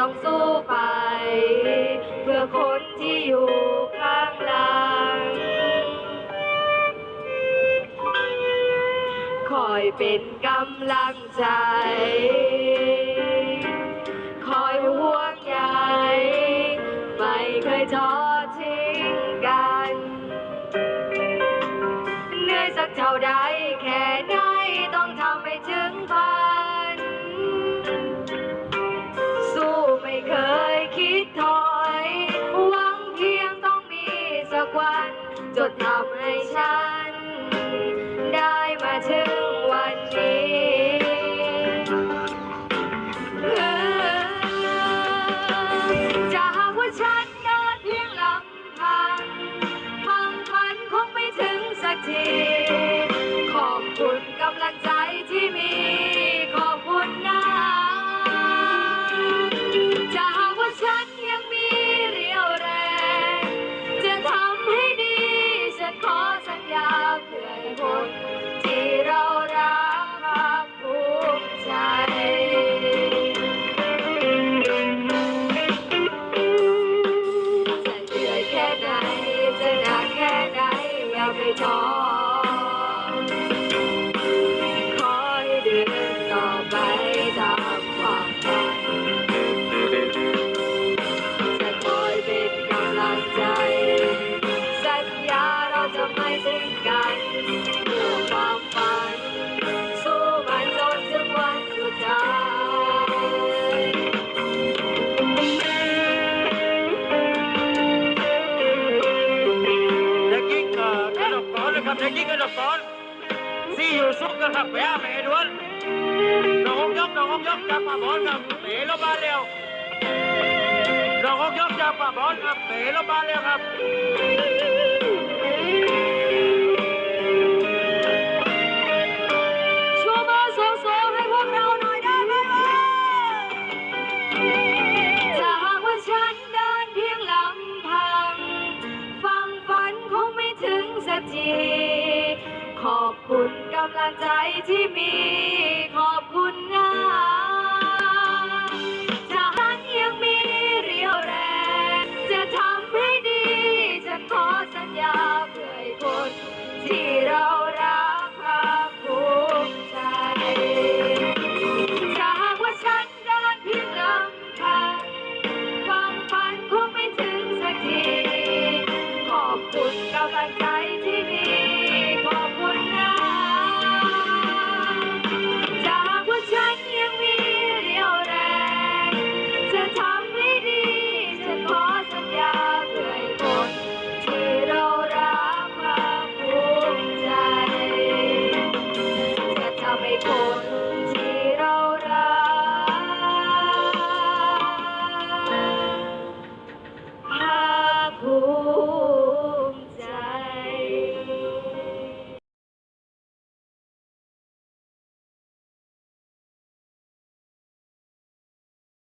ต้องสู้ไป เพื่อคนที่อยู่ข้างหลัง คอยเป็นกำลังใจ คอยห่วงใยไม่เคยทอทิ้งกัน เหนื่อยสักเท่าใดแค่ ถึงวันนี้จะหากว่าฉันเดินเพียงลำพังฟังฝันคงไม่ถึงสักที ขอบคุณกำลังใจที่มี ขอบคุณนะจะหากว่าฉันยังมีเรี่ยวแรง จะทำให้ดี ฉันขอสัญญาเพื่อให้คนที่ กับเด็กกิ๊กกระดกก่อนซีอยู่ซุกกันครับแปะแม่ด้วนน้องยกน้องยกจับปะบอลครับเป๋ลงมาเร็วน้องยกจับปะบอลครับเป๋ลงมาเร็วครับชู ขอบคุณกำลังใจที่มี ขอบคุณงนะจะหันยังมีเรียวแรง จะทำให้ดี จะขอสัญญาเพื่อใคนที่เรารักภาคภูมิใจจะหากว่าฉันเดินพีลำพังความฝันคงไม่ถึงสักที ขอบคุณกำลังใจ